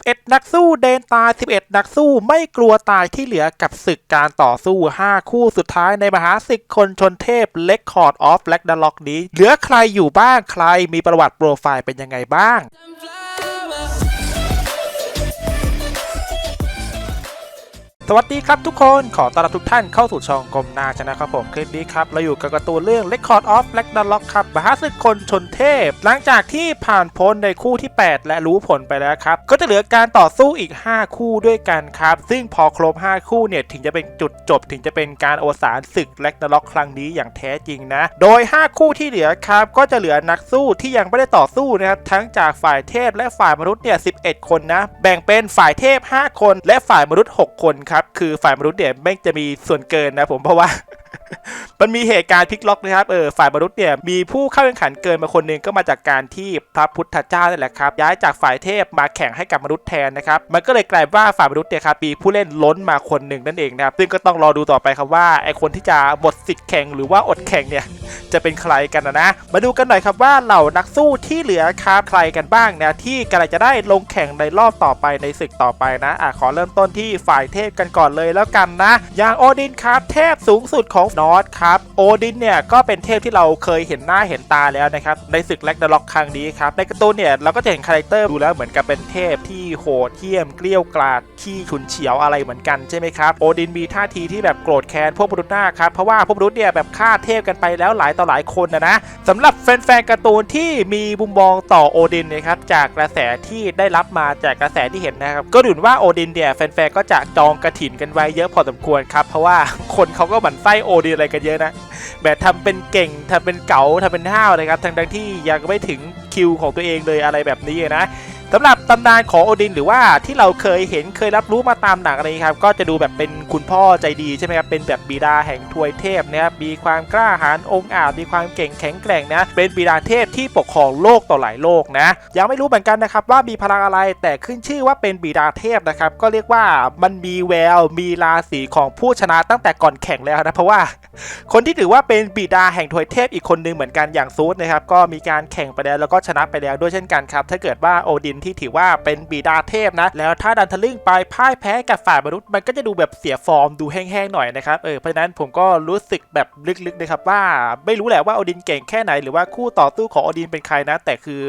11 นักสู้เดนตาย 11 นักสู้ไม่กลัวตายที่เหลือกับศึกการต่อสู้ 5 คู่สุดท้ายในมหาศึกคนชนเทพ Record of Black d a l o c นี้ เหลือใครอยู่บ้างใครมีประวัติโปรไฟล์เป็นยังไงบ้าง สวัสดีครับทุกคนขอต้อนรับทุกท่านเข้าสู่ช่องกรมนาชนะครับผมคลิปนี้ครับ เราอยู่กับการ์ตูนเรื่อง Record of Black d a l o c ครับมหาศึกคนชนเทพ หลังจากที่ผ่านพ้นในคู่ที่ 8 และรู้ผลไปแล้วครับ ก็จะเหลือการต่อสู้อีก 5 คู่ด้วยกันครับ ซึ่งพอครบ 5 คู่เนี่ย ถึงจะเป็นจุดจบ ถึงจะเป็นการอวสานศึก Black d a l o c ครั้งนี้อย่างแท้จริงนะ โดย 5 คู่ที่เหลือครับก็จะเหลือนักสู้ที่ยังไม่ได้ต่อสู้นะครับทั้งจากฝ่ายเทพและฝ่ายมนุษย์เนี่ย11 คนนะแบ่งเป็นฝ่ายเทพ 5 คน และฝ่ายมนุษย์ 6 คนครับคือฝ่ายมนุษย์เนี่ยแม่งจะมีส่วนเกินนะผมเพราะว่า มันมีเหตุการณ์พลิกล็อกนะครับเออฝ่ายมนุษย์เนี่ยมีผู้เข้าแข่งขันเกินมาคนหนึ่งก็มาจากการที่พระพุทธเจ้านี่แหละครับย้ายจากฝ่ายเทพมาแข่งให้กับมนุษย์แทนนะครับมันก็เลยกลายว่าฝ่ายมนุษย์เนี่ยครับมีผู้เล่นล้นมาคนหนึ่งนั่นเองนะครับซึ่งก็ต้องรอดูต่อไปครับว่าไอคนที่จะหมดสิทธิ์แข่งหรือว่าอดแข่งเนี่ย จะเป็นใครกันนะนะ มาดูกันหน่อยครับว่าเหล่านักสู้ที่เหลือครับใครกันบ้างนะที่กำลังจะได้ลงแข่งในรอบต่อไปในศึกต่อไปนะอะขอเริ่มต้นที่ฝ่ายเทพกันก่อนเลยแล้วกันนะ อย่างโอดินครับเทพสูงสุดของนอตครับโอดินเนี่ยก็เป็นเทพที่เราเคยเห็นหน้าเห็นตาแล้วนะครับในศึกแลกดล็อกครั้งนี้ครับในการ์ตูนเนี่ยเราก็จะเห็นคาแรคเตอร์ดูแล้วเหมือนกับเป็นเทพที่โหดเหี้ยมเกลี้ยวกราดขี้ฉุนเฉียวอะไรเหมือนกันใช่ไหมครับโอดินมีท่าทีที่แบบโกรธแค้นพวกมนุษย์หน้าครับเพราะว่าพวกมนุษย์เนี่ยแบบฆ่าเทพกันไปแล้วหลายต่อหลายคนนะนะสำหรับแฟนๆการ์ตูนที่มีมุมมองต่อโอดินนะครับจากกระแสที่ได้รับมาจากกระแสที่เห็นนะครับก็ดูเหมือนว่าโอดินเนี่ยแฟนๆก็จะจองกระถินกันไว้เยอะพอสมควรครับเพราะว่าคนเขาก็หมั่นไส้โอดินอะไรกันเยอะนะแบบทำเป็นเก่งทำเป็นเก๋าทำเป็นห้าวนะครับทั้งๆที่ยังไม่ถึงคิวของตัวเองเลยอะไรแบบนี้นะ สำหรับตำนานของโอดินหรือว่าที่เราเคยเห็นเคยรับรู้มาตามหนังอะไรครับก็จะดูแบบเป็นคุณพ่อใจดีใช่ไหมครับเป็นแบบบิดาแห่งทวยเทพนะครับมีความกล้าหาญองอาจมีความเก่งแข็งแกร่งนะ เป็นบิดาเทพที่ปกครองโลกต่อหลายโลกนะยังไม่รู้เหมือนกันนะครับว่ามีพลังอะไรแต่ขึ้นชื่อว่าเป็นบิดาเทพนะครับก็เรียกว่ามันมีแววมีราศีของผู้ชนะตั้งแต่ก่อนแข่งแล้วนะเพราะว่า คนที่ถือว่าเป็นบิดาแห่งทวยเทพอีกคนหนึงเหมือนกันอย่างซูดนะครับก็มีการแข่งไปแล้วแล้วก็ชนะไปแล้วด้วยเช่นกันครับถ้าเกิดว่าโอดินที่ถือว่าเป็นบิดาเทพนะ แล้วถ้าดันทะลึ่งไปพ่ายแพ้กับฝ่ายมนุษย์มันก็จะดูแบบเสียฟอร์มดูแห้งๆหน่อยนะครับเออเพราะฉะนั้นผมก็รู้สึกแบบลึกๆนะครับว่าไม่รู้แหละว่าอดินเก่งแค่ไหนหรือว่าคู่ต่อสู้ของอดินเป็นใครนะ แต่คือ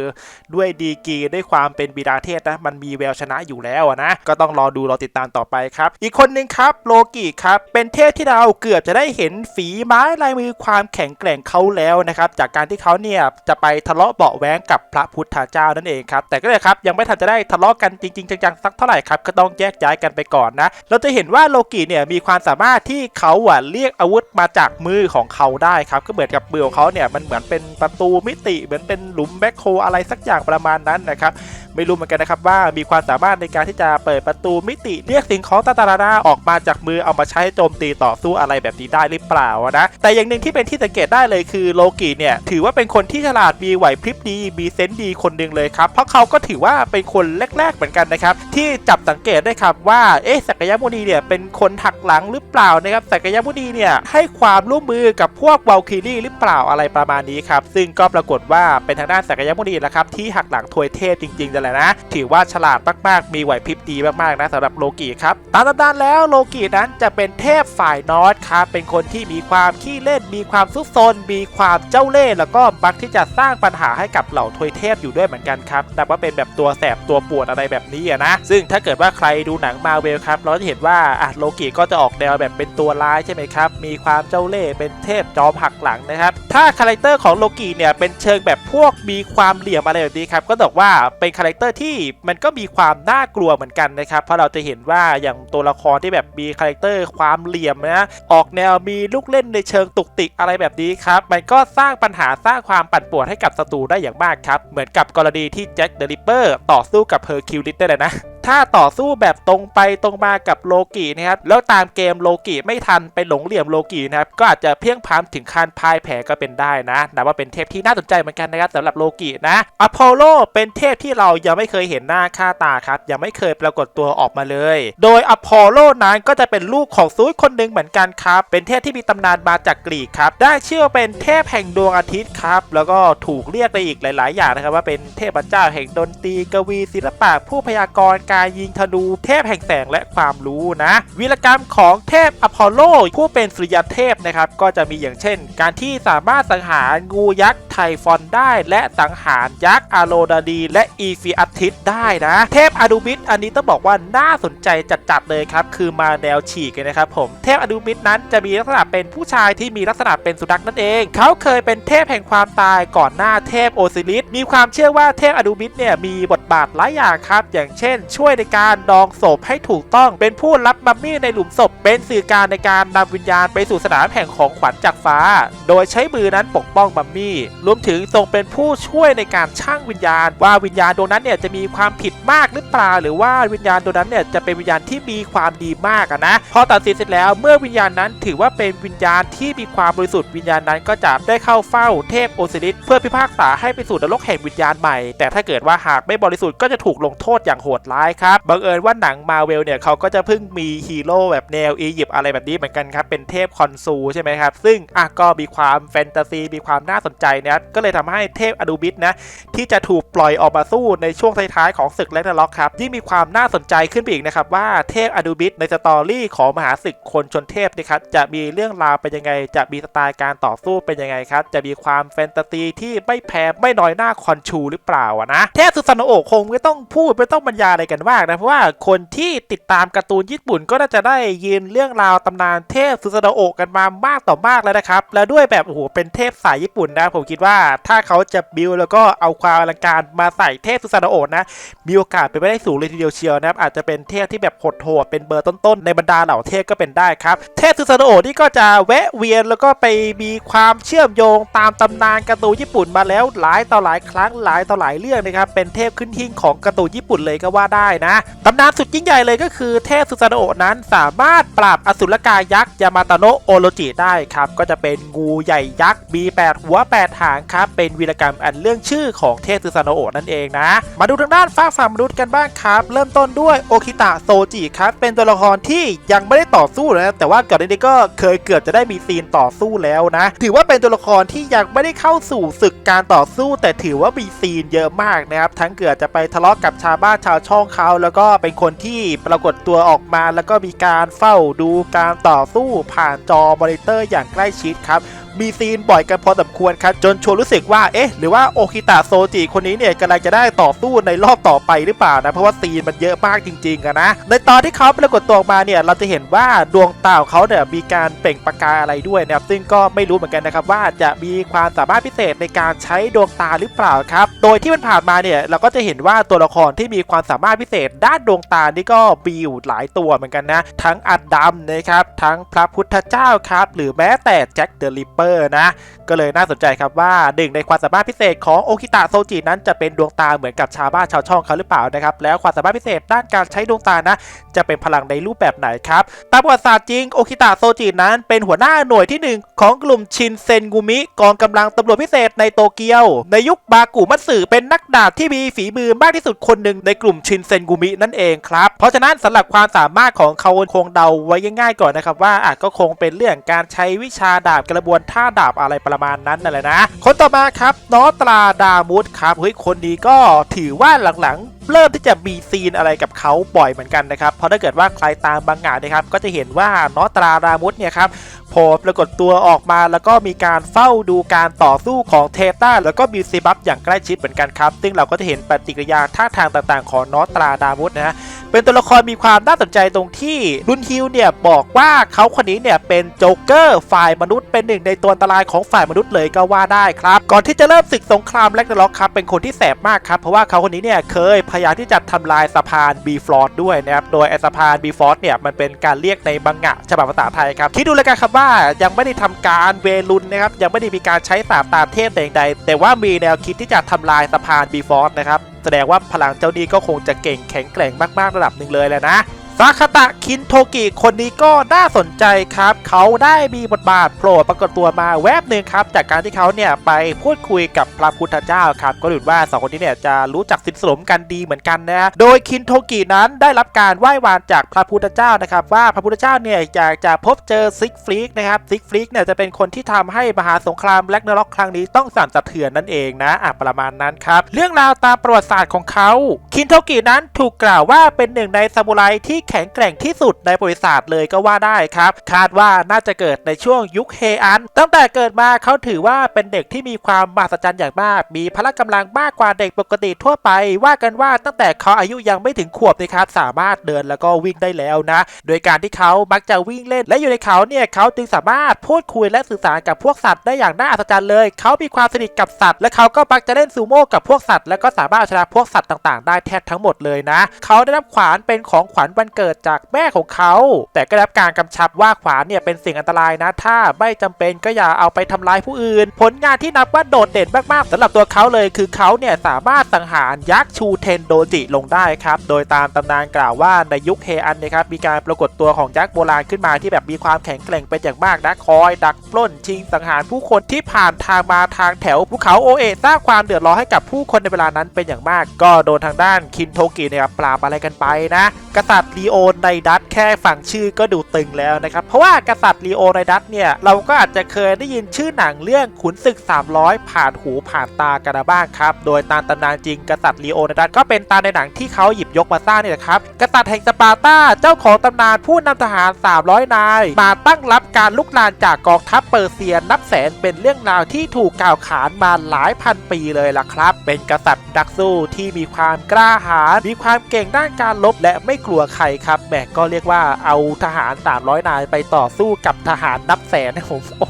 ด้วยดีกีด้วยความเป็นบิดาเทพนะมันมีแววชนะอยู่แล้วนะ ก็ต้องรอดูรอติดตามต่อไปครับ อีกคนหนึ่งครับโลกิครับเป็นเทพที่เราเกือบจะได้เห็นฝีไม้ลายมือความแข็งแกร่งเขาแล้วนะครับจากการที่เขาเนี่ยจะไปทะเลาะเบาะแว้งกับพระพุทธเจ้านั่นเองครับแต่ก็เลยครับยังไม่ทันจะได้ทะเลาะกันจริง ๆ จังๆสักเท่าไหร่ครับก็ต้องแยกย้ายกันไปก่อนนะ เราจะเห็นว่าโลกิเนี่ยมีความสามารถที่เขาอะเรียกอาวุธมาจากมือของเขาได้ครับก็เหมือนกับมือของเขาเนี่ยมันเหมือนเป็นประตูมิติเหมือนเป็นหลุมแบ็คโฮอะไรสักอย่างประมาณนั้นนะครับไม่รู้เหมือนกันนะครับว่ามีความสามารถในการที่จะเปิดประตูมิติเรียกสิ่งของต่างๆออกมาจากมือเอามาใช้โจมตีต่อสู้อะไรแบบนี้ได้หรือเปล่านะแต่อย่างหนึ่งที่เป็นที่สังเกตได้เลยคือโลกิเนี่ยถือว่าเป็นคนที่ฉลาดมีไหวพริบดีมีเซนส์ดีคนหนึ่งเลยครับเพราะเขาก็ถือว่าเป็นคนแรกๆเหมือนกันนะครับที่จับสังเกตได้ครับว่าเอ๊ะสักยมุนีเนี่ยเป็นคนหักหลังหรือเปล่านะครับสักยมุนีเนี่ยให้ความร่วมมือกับพวกวาลคิรี่หรือเปล่าอะไรประมาณนี้ครับซึ่งก็ปรากฏว่าเป็นทางด้านสักยมุนีแหละครับที่หักหลังทวยเทพจริงๆนั่นแหละนะ ถือว่าฉลาดมากๆ มีไหวพริบดีมากๆนะสำหรับโลกิครับตามตำนานแล้วโลกินั้นจะเป็นเทพฝ่ายนอร์ทครับเป็นคนที่มีความขี้เล่น มีความซุกซนมีความเจ้าเล่ห์แล้วก็มักที่จะสร้างปัญหาให้กับเหล่าทวยเทพอยู่ด้วยเหมือนกันครับนับว่าเป็นแบบตัวัวแสบตัวปวดอะไรแบบนี้อะนะ ซึ่งถ้าเกิดว่าใครดูหนังมาเวลครับ เราจะเห็นว่าอะโลกิก็จะออกแนวแบบเป็นตัวร้ายใช่ไหมครับ มีความเจ้าเล่ห์เป็นเทพจอมหักหลังนะครับ ถ้าคาแรคเตอร์ของโลกิเนี่ยเป็นเชิงแบบพวกมีความเหลี่ยมอะไรแบบนี้ครับก็บอกว่าเป็นคาแรคเตอร์ที่มันก็มีความน่ากลัวเหมือนกันนะครับเพราะเราจะเห็นว่าอย่างตัวละครที่แบบมีคาแรคเตอร์ความเหลี่ยมนะออกแนวมีลูกเล่นในเชิงตุกติกอะไรแบบนี้ครับมันก็สร้างปัญหาสร้างความปั่นป่วนให้กับศัตรูได้อย่างมากครับเหมือนกับกรณีที่แจ็คเดอะริปเปอร์ต่อสู้กับเฮอร์คิวลิสได้เลยนะ ถ้าต่อสู้แบบตรงไปตรงมากับโลกินะครับแล้วตามเกมโลกิไม่ทันไปหลงเหลี่ยมโลกินะครับก็อาจจะเพียงพล้ำถึงขั้นพายแพ้ก็เป็นได้นะนับว่าเป็นเทพที่น่าสนใจเหมือนกันนะครับสำหรับโลกินะอพอลโลเป็นเทพที่เรายังไม่เคยเห็นหน้าค่าตาครับยังไม่เคยปรากฏตัวออกมาเลย โดยอพอลโลนั้นก็จะเป็นลูกของซูสคนหนึ่งเหมือนกันครับเป็นเทพที่มีตำนานมาจากกรีกครับได้ชื่อว่าเป็นเทพแห่งดวงอาทิตย์ครับแล้วก็ถูกเรียกไปอีกหลาย ๆ อย่างนะครับว่าเป็นเทพเจ้าแห่งดนตรีกวีศิลปะผู้พยากรณ์การยิงธนูเทพแห่งแสงและความรู้นะ วีรกรรมของเทพอพอลโลผู้เป็นสุริยเทพนะครับก็จะมีอย่างเช่น การที่สามารถสังหารงูยักษ์ไทฟอนได้ และสังหารยักษ์อาโรดาดี และอีฟิอัติสได้นะ เทพอดูบิสอันนี้ต้องบอกว่าน่าสนใจจัดๆเลยครับคือมาแนวฉีกเลยนะครับผมเทพอดูบิสนั้นจะมีลักษณะเป็นผู้ชายที่มีลักษณะเป็นสุนัขนั่นเอง เขาเคยเป็นเทพแห่งความตายก่อนหน้าเทพโอซิริสมีความเชื่อว่าเทพอดูบิสเนี่ยมีบทบาทหลายอย่างครับ อย่างเช่นช่วยวยในการดองศพให้ถูกต้อง เป็นผู้รับมัมมี่ในหลุมศพ เป็นสื่อการในการนำวิญญาณไปสู่สนามแห่งของขวัญจากฟ้า โดยใช้มือนั้นปกป้องมัมมี่ รวมถึงทรงเป็นผู้ช่วยในการช่างวิญญาณ ว่าวิญญาณดวงนั้นเนี่ยจะมีความผิดมากหรือเปล่า หรือว่าวิญญาณดวงนั้นเนี่ยจะเป็นวิญญาณที่มีความดีมากะนะ พอตัดสินเสร็จแล้วเมื่อวิญญาณนั้นถือว่าเป็นวิญญาณที่มีความบริสุทธิ์วิญญาณนั้นก็จะได้เข้าเฝ้าเทพโอซิริสเพื่อพิพากษาให้ไปสู่นรกแห่งวิญญาณใหม่ แต่ถ้าเกิดว่าหากไม่บริสุทธิ์ก็จะถูกลงโทษอย่างโหดร้ายครับบังเอิญว่าหนังมาเวลเนี่ยเขาก็จะเพิ่งมีฮีโร่แบบแนวอียิปต์อะไรแบบนี้เหมือนกันครับ เป็นเทพคอนซูใช่ไหมครับ ซึ่งอะก็มีความแฟนตาซี มีความน่าสนใจนะก็เลยทำให้เทพอดูบิสนะ ที่จะถูกปล่อยออกมาสู้ในช่วงท้ายๆของศึกแลกนาล็อกครับ ยิ่งมีความน่าสนใจขึ้นไปอีกนะครับ ว่าเทพอดูบิสในสตอรี่ของมหาศึกคนชนเทพนะครับจะมีเรื่องราวเป็นยังไง จะมีสไตล์การต่อสู้เป็นยังไงครับ จะมีความแฟนตาซีที่ไม่แพ้ไม่น้อยหน้าคอนชูหรือเปล่าอะนะเทพสุสานโอะคงไม่ต้องพูดไม่ต้องบรรยายอะไรกันมากนะ เพราะว่าคนที่ติดตามการ์ตูนญี่ปุ่นก็น่าจะได้ยินเรื่องราวตำนานเทพสุสานโอะกันมามากต่อมากแล้วนะครับ และด้วยแบบโอ้โหเป็นเทพสายญี่ปุ่นนะ ผมคิดว่าถ้าเขาจะบิวแล้วก็เอาความอลังการมาใส่เทพสุสานโอะนะ มีโอกาสเป็นไปได้สูงเลยทีเดียวเชียวนะครับ อาจจะเป็นเทพที่แบบโหดๆเป็นเบอร์ต้นๆในบรรดาเหล่าเทพก็เป็นได้ครับ เทพสุสานโอะนี่ก็จะแวะเวียนแล้วก็ไปมีความเชื่อมโยงตามตำนานการ์ตูนญี่ปุ่นมาแล้วหลายต่อหลายครั้งหลายต่อหลายเรื่องนะครับเป็นเทพขึ้นหิ้งของการ์ตูนญี่ปุ่นเลยก็ว่าได้นะตำนานสุดยิ่งใหญ่เลยก็คือเทพสุสานโอะนั้นสามารถปราบอสุรกายยักษ์ยามาตาโนะโอโรจิได้ครับ ก็จะเป็นงูใหญ่ยักษ์มีแปดหัวแปดหางครับ เป็นวีรกรรมอันเรื่องชื่อของเทพสุสานโอะนั่นเองนะ มาดูทางด้านฟ้าฝ่ามนุษย์กันบ้างครับ เริ่มต้นด้วยโอคิตะโซจิครับ เป็นตัวละครที่ยังไม่ได้ต่อสู้นะแต่ว่าก่อนหน้านี้ก็เคยเกือบจะได้มีซีนต่อสู้แล้วนะ ถือว่าเป็นตัวละครที่ยังไม่ได้เข้าสู่ศึกการต่อสู้ แต่ถือว่ามีซีนเยอะมากนะครับทั้งเกือบจะไปทะเลาะกับชาวบ้านชาวช่องเขาแล้วก็เป็นคนที่ปรากฏตัวออกมา แล้วก็มีการเฝ้าดูการต่อสู้ผ่านจอมอนิเตอร์อย่างใกล้ชิดครับ มีซีนบ่อยกันพอสมควรครับจนชวนรู้สึกว่าเอ๊ะหรือว่าโอคิตะโซจิคนนี้เนี่ยกำลังจะได้ต่อสู้ในรอบต่อไปหรือเปล่านะเพราะว่าซีนมันเยอะมากจริงๆอะนะในตอนที่เขาปรากฏตัวออกมาเนี่ยเราจะเห็นว่าดวงตาของเขาเนี่ยมีการเปล่งประกายอะไรด้วยนะครับซึ่งก็ไม่รู้เหมือนกันนะครับว่าจะมีความสามารถพิเศษในการใช้ดวงตาหรือเปล่าครับโดยที่มันผ่านมาเนี่ยเราก็จะเห็นว่าตัวละครที่มีความสามารถพิเศษด้านดวงตานี่ก็มีอยู่หลายตัวเหมือนกันนะ ทั้งอัดดำนะครับทั้งพระพุทธเจ้าครับหรือแม้แต่แจ็คเดอะริปเปอร์นะ ก็เลยน่าสนใจครับว่าหนึ่งในความสามารถพิเศษของโอคิตะโซจินั้นจะเป็นดวงตาเหมือนกับชาวบ้านชาวช่องเขาหรือเปล่านะครับแล้วความสามารถพิเศษด้านการใช้ดวงตานะ จะเป็นพลังในรูปแบบไหนครับตามประวัติศาสตร์จริงโอคิตะโซจินั้น เป็นหัวหน้าหน่วยที่หนึ่งของกลุ่มชินเซนกุมิกองกำลังตำรวจพิเศษในโตเกียว ในยุคบากุมัตสึเป็นนักดาบที่มีฝีมือมากที่สุดคนหนึ่งในกลุ่มชินเซนกุมินั่นเองครับเพราะฉะนั้นสำหรับความสามารถของเขาคงเดาไว้ง่ายๆก่อนนะครับว่าอาจก็คงเป็นเรื่องการใช้วิชาดาบกระบวนท่าดาบอะไรประมาณนั้นนั่นแหละนะ คนต่อมาครับนอตราดามุสครับเฮ้ยคนนี้ก็ถือว่าหลังๆเริ่มที่จะมีซีนอะไรกับเขาบ่อยเหมือนกันนะครับ เพราะถ้าเกิดว่าใครตามบางงานนะครับ ก็จะเห็นว่านอตราดามุสเนี่ยครับโผล่ปรากฏตัวออกมาแล้วก็มีการเฝ้าดูการต่อสู้ของเทต้าแล้วก็มีซีบัฟอย่างใกล้ชิดเหมือนกันครับ ซึ่งเราก็จะเห็นปฏิกิริยาท่าทางต่างๆ ของนอตราดามุสนะฮะเป็นตัวละครมีความน่าสนใจตรงที่รุนฮิวเนี่ยบอกว่าเขาคนนี้เนี่ยเป็นโจ๊กเกอร์ฝ่ายมนุษย์เป็นหนึ่งในตัวอันตรายของฝ่ายมนุษย์เลยก็ว่าได้ครับ ก่อนที่จะเริ่มศึกสงครามแลกนาล็อกครับเป็นคนที่แสบมากครับเพราะว่าเขาคนนี้เนี่ยเคยพยายามที่จะทำลายสะพานบีฟลอร์ด้วยนะครับโดยไอสะพานบีฟลอร์เนี่ยมันเป็นการเรียกในบังงะฉบับภาษาไทยครับคิดดูเลยกันครับว่ายังไม่ได้ทำการเวลุนนะครับยังไม่ได้มีการใช้สาบตามเทพแต่งใดแต่ว่ามีแนวคิดที่จะทำลายสะพานบีฟลอร์นะครับแสดงว่าพลังเจ้านี้ก็คงจะเก่งแข็งแกร่งมากๆระดับหนึ่งเลยแหละนะ ซาคาตะคินโทกิคนนี้ก็น่าสนใจครับ เขาได้มีบทบาทโผล่ปรากฏตัวมาแวบหนึ่งครับ จากการที่เขาเนี่ยไปพูดคุยกับพระพุทธเจ้าครับ ก็ดูว่าสองคนนี้เนี่ยจะรู้จักสิทสมกันดีเหมือนกันนะ โดยคินโทกินั้นได้รับการไหว้วานจากพระพุทธเจ้านะครับว่าพระพุทธเจ้าเนี่ยอยากจะพบเจอซิกฟรีกนะครับซิกฟรีกเนี่ยจะเป็นคนที่ทำให้มหาสงครามแลกเนล็อกครั้งนี้ต้องสั่นสะเทือนนั่นเองนะอะประมาณนั้นครับเรื่องราวตามประวัติศาสตร์ของเขาคินโทกินั้นถูกกล่าวว่าเป็นหนึ่งในซามูไรที่แข็งแกร่งที่สุดในประวัติศาสตร์เลยก็ว่าได้ครับ คาดว่าน่าจะเกิดในช่วงยุคเฮอัน ตั้งแต่เกิดมาเขาถือว่าเป็นเด็กที่มีความมหัศจรรย์อย่างมาก มีพละกำลังมากกว่าเด็กปกติทั่วไป ว่ากันว่าตั้งแต่เขาอายุยังไม่ถึงขวบนะครับสามารถเดินแล้วก็วิ่งได้แล้วนะ โดยการที่เขามักจะวิ่งเล่น และอยู่ในเขาเนี่ยเขาจึงสามารถพูดคุยและสื่อสารกับพวกสัตว์ได้อย่างน่าอัศจรรย์เลย เขามีความสนิทกับสัตว์ และเขาก็มักจะเล่นซูโม่กับพวกสัตว์ และก็สามารถเอาชนะพวกสัตว์ต่างๆ ได้แทบทั้งหมดเลยนะ เขาได้รับขวานเป็นของขวัญวันเกิดจากแม่ของเขา แต่ก็รับการกำชับว่าขวานเนี่ยเป็นสิ่งอันตรายนะ ถ้าไม่จำเป็นก็อย่าเอาไปทำลายผู้อื่น ผลงานที่นับว่าโดดเด่นมากๆสำหรับตัวเขาเลยคือเขาเนี่ยสามารถสังหารยักษ์ชูเทนโดจิลงได้ครับ โดยตามตำนานกล่าวว่าในยุคเฮอันนะครับมีการปรากฏตัวของยักษ์โบราณขึ้นมาที่แบบมีความแข็งแกร่งเป็นอย่างมากนะคอย ดักปล้นชิงสังหารผู้คนที่ผ่านทางมาทางแถวภูเขาโอเอะสร้างความเดือดร้อนให้กับผู้คนในเวลานั้นเป็นอย่างมาก ก็โดนทางด้านคินโทกิเนี่ยปราบอะไรกันไปนะ กษัตริย์ลีโอไนดัตแค่ฟังชื่อก็ดูตึงแล้วนะครับ เพราะว่ากษัตริย์ลีโอไนดัตเนี่ย เราก็อาจจะเคยได้ยินชื่อหนังเรื่องขุนศึก 300 ผ่านหูผ่านตากันบ้างครับ โดยตามตำนานจริงกษัตริย์ลีโอไนดัตก็เป็นตามในหนังที่เขาหยิบยกมาสร้างนี่แหละครับ กษัตริย์แห่งสปาร์ตาเจ้าของตำนานผู้นำทหาร 300 นาย มาตั้งรับการลุกลานจากกองทัพเปอร์เซียนับแสนเป็นเรื่องราวที่ถูกกล่าวขานมาหลายพันปีเลยล่ะครับ เป็นกษัตริย์นักสู้ที่มีความกล้าหาญมีความเก่งด้านการลบและไม่กลัวใครครับแหมก็เรียกว่าเอาทหาร 300 นายไปต่อสู้กับทหารนับแสนนะผมอ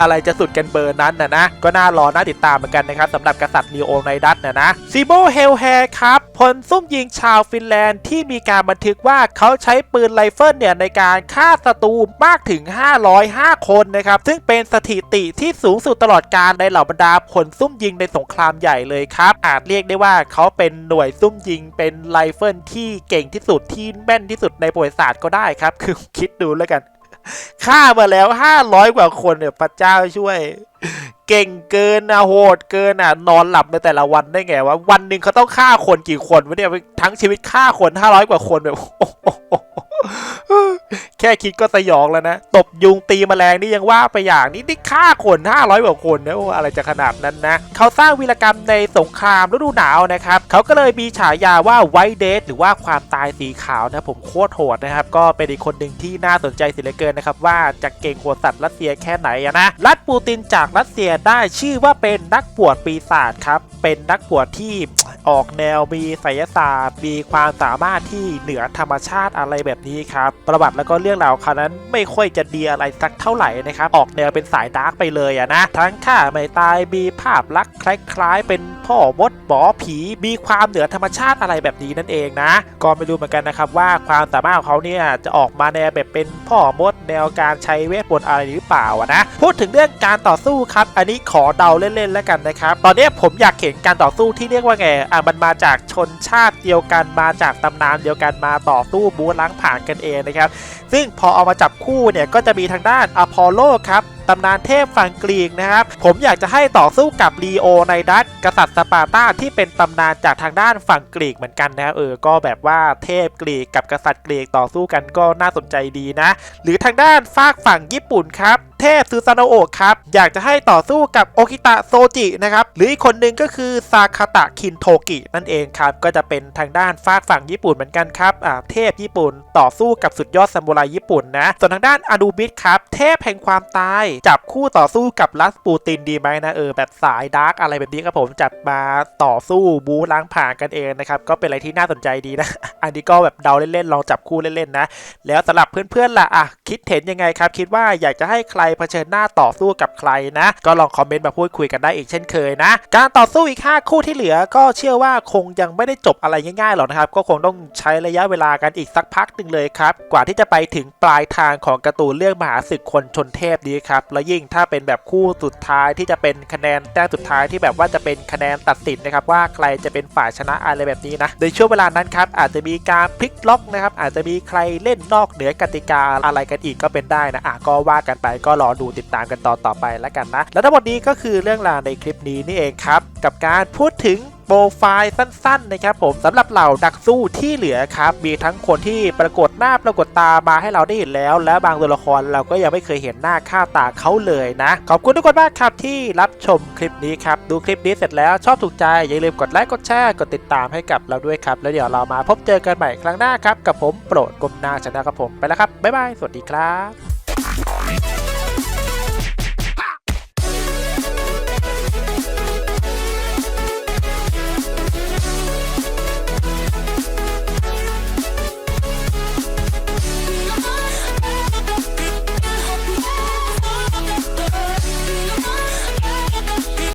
อะไรจะสุดกันเบอร์นั้นนะนะ ก็น่ารอน่าติดตามเหมือนกันนะครับสำหรับกษัตริย์ลีโอไนดัสนะนะซีโบเฮลแฮครับพลซุ่มยิงชาวฟินแลนด์ที่มีการบันทึกว่าเขาใช้ปืนไรเฟิลเนี่ยในการฆ่าศัตรูมากถึง 505 คนนะครับซึ่งเป็นสถิติที่สูงสุดตลอดการในเหล่าบรรดาพลซุ่มยิงในสงครามใหญ่เลยครับ อาจเรียกได้ว่าเขาเป็นหน่วยซุ่มยิงเป็นไรเฟิลที่เก่งที่สุดที่แม่นที่สุดในประวัติศาสตร์ก็ได้ครับ คือคิดดูแล้วกัน ฆ่ามาแล้วห้าร้อยกว่าคนเนี่ยพระเจ้าช่วย เก่งเกินนะโหดเกินอะ นอนหลับในแต่ละวันได้ไงวะวันหนึ่งเขาต้องฆ่าคนกี่คนวะเนี่ยทั้งชีวิตฆ่าคน500กว่าคนแบบโอ้โหแค่คิดก็สยองแล้วนะ ตบยุงตีแมลงนี่ยังว่าไปอย่างนี้นี่ฆ่าคน500กว่าคนนะโอ้อะไรจะขนาดนั้นนะ เขาสร้างวีรกรรมในสงครามฤดูหนาวนะครับ เขาก็เลยมีฉายาว่าไวเดทหรือว่าความตายสีขาวนะผมโคตรโหดนะครับ ก็เป็นอีกคนหนึ่งที่น่าสนใจสิเหลือเกินนะครับ ว่าจะเก่งโหดสัตว์รัสเซียแค่ไหนนะรัฐปูตินจากรัสเซียได้ชื่อว่าเป็นนักปวดปีศาจครับ เป็นนักปวดที่ออกแนวมีไสยศาสตร์ มีความสามารถที่เหนือธรรมชาติอะไรแบบนี้ครับ ประวัติแล้วก็เรื่องราวเขานั้นไม่ค่อยจะดีอะไรสักเท่าไหร่นะครับ ออกแนวเป็นสายดาร์กไปเลยอะนะ ทั้งฆ่าไม่ตายมีภาพลักษณ์คล้ายๆ เป็น พ่อมดหมอผีมีความเหนือธรรมชาติอะไรแบบนี้นั่นเองนะ ก็ไม่รู้เหมือนกันนะครับว่าความสามารถของเขาเนี่ยจะออกมาแนวแบบเป็นพ่อมดแนวการใช้เวทมนต์อะไรหรือเปล่าอะนะพูดถึงเรื่องการต่อสู้ครับ อันนี้ขอเดาเล่นๆแล้วกันนะครับ ตอนนี้ผมอยากเห็นการต่อสู้ที่เรียกว่าไงอะมันมาจากชนชาติเดียวกันมาจากตำนานเดียวกันมาต่อสู้บูล้างผ่านกันเองนะครับ ซึ่งพอเอามาจับคู่เนี่ยก็จะมีทางด้านอพอลโลครับ ตำนานเทพฝั่งกรีกนะครับ ผมอยากจะให้ต่อสู้กับลีโอไนดัสกษัตริย์สปาร์ตาที่เป็นตำนานจากทางด้านฝั่งกรีกเหมือนกันนะครับเออก็แบบว่าเทพกรีกกับกษัตริย์กรีกต่อสู้กันก็น่าสนใจดีนะ หรือทางด้านฝากฝั่งญี่ปุ่นครับ เทพซูซานโอะครับ อยากจะให้ต่อสู้กับโอกิตะโซจินะครับ หรืออีกคนหนึ่งก็คือซาคาตะคินโทกินั่นเองครับ ก็จะเป็นทางด้านฝากฝั่งญี่ปุ่นเหมือนกันครับอ่าเทพญี่ปุ่นต่อสู้กับสุดยอดซามูไรญี่ปุ่นนะ ส่วนทางด้านอนูบิสครับ เทพแห่งความตาย จับคู่ต่อสู้กับลัสปูตินดีไหมนะเออแบบสายดาร์กอะไรแบบนี้ครับผมจับมาต่อสู้บูล้างผ่านกันเองนะครับก็เป็นอะไรที่น่าสนใจดีนะ อันนี้ก็แบบเดาเล่นๆลองจับคู่เล่นๆนะ แล้วสำหรับเพื่อนๆล่ะอะคิดเห็นยังไงครับ คิดว่าอยากจะให้ใครเผชิญหน้าต่อสู้กับใครนะ ก็ลองคอมเมนต์มาพูดคุยกันได้อีกเช่นเคยนะ การต่อสู้อีก 5 คู่ที่เหลือก็เชื่อว่าคงยังไม่ได้จบอะไรง่ายๆหรอกนะครับ ก็คงต้องใช้ระยะเวลากันอีกสักพักหนึ่งเลยครับ กว่าที่จะไปถึงปลายทางของการ์ตูนเรื่องมหาศึกคนชนเทพนี้ครับ แล้วยิ่งถ้าเป็นแบบคู่สุดท้ายที่จะเป็นคะแนนแต้มสุดท้ายที่แบบว่าจะเป็นคะแนนตัดสินนะครับว่าใครจะเป็นฝ่ายชนะอะไรแบบนี้นะในช่วงเวลานั้นครับอาจจะมีการพลิกล็อกนะครับอาจจะมีใครเล่นนอกเหนือกติกาอะไรกันอีกก็เป็นได้นะอะก็ว่ากันไปก็รอดูติดตามกันต่อต่อไปแล้วกันนะ แล้วทั้งหมดนี้ก็คือเรื่องราวในคลิปนี้นี่เองครับ กับการพูดถึงโปรไฟล์สั้นๆนะครับผมสำหรับเหล่านักสู้ที่เหลือครับ มีทั้งคนที่ปรากฏหน้าปรากฏตามาให้เราได้เห็นแล้ว และบางตัวละครเราก็ยังไม่เคยเห็นหน้าค่าตาเขาเลยนะ ขอบคุณทุกคนมากครับที่รับชมคลิปนี้ครับ ดูคลิปนี้เสร็จแล้วชอบถูกใจ อย่าลืมกดไลค์กดแชร์กดติดตามให้กับเราด้วยครับ แล้วเดี๋ยวเรามาพบเจอกันใหม่ครั้งหน้าครับ กับผมโปรดกลมนาชนะครับผมไปแล้วครับบ๊ายบายสวัสดีครับ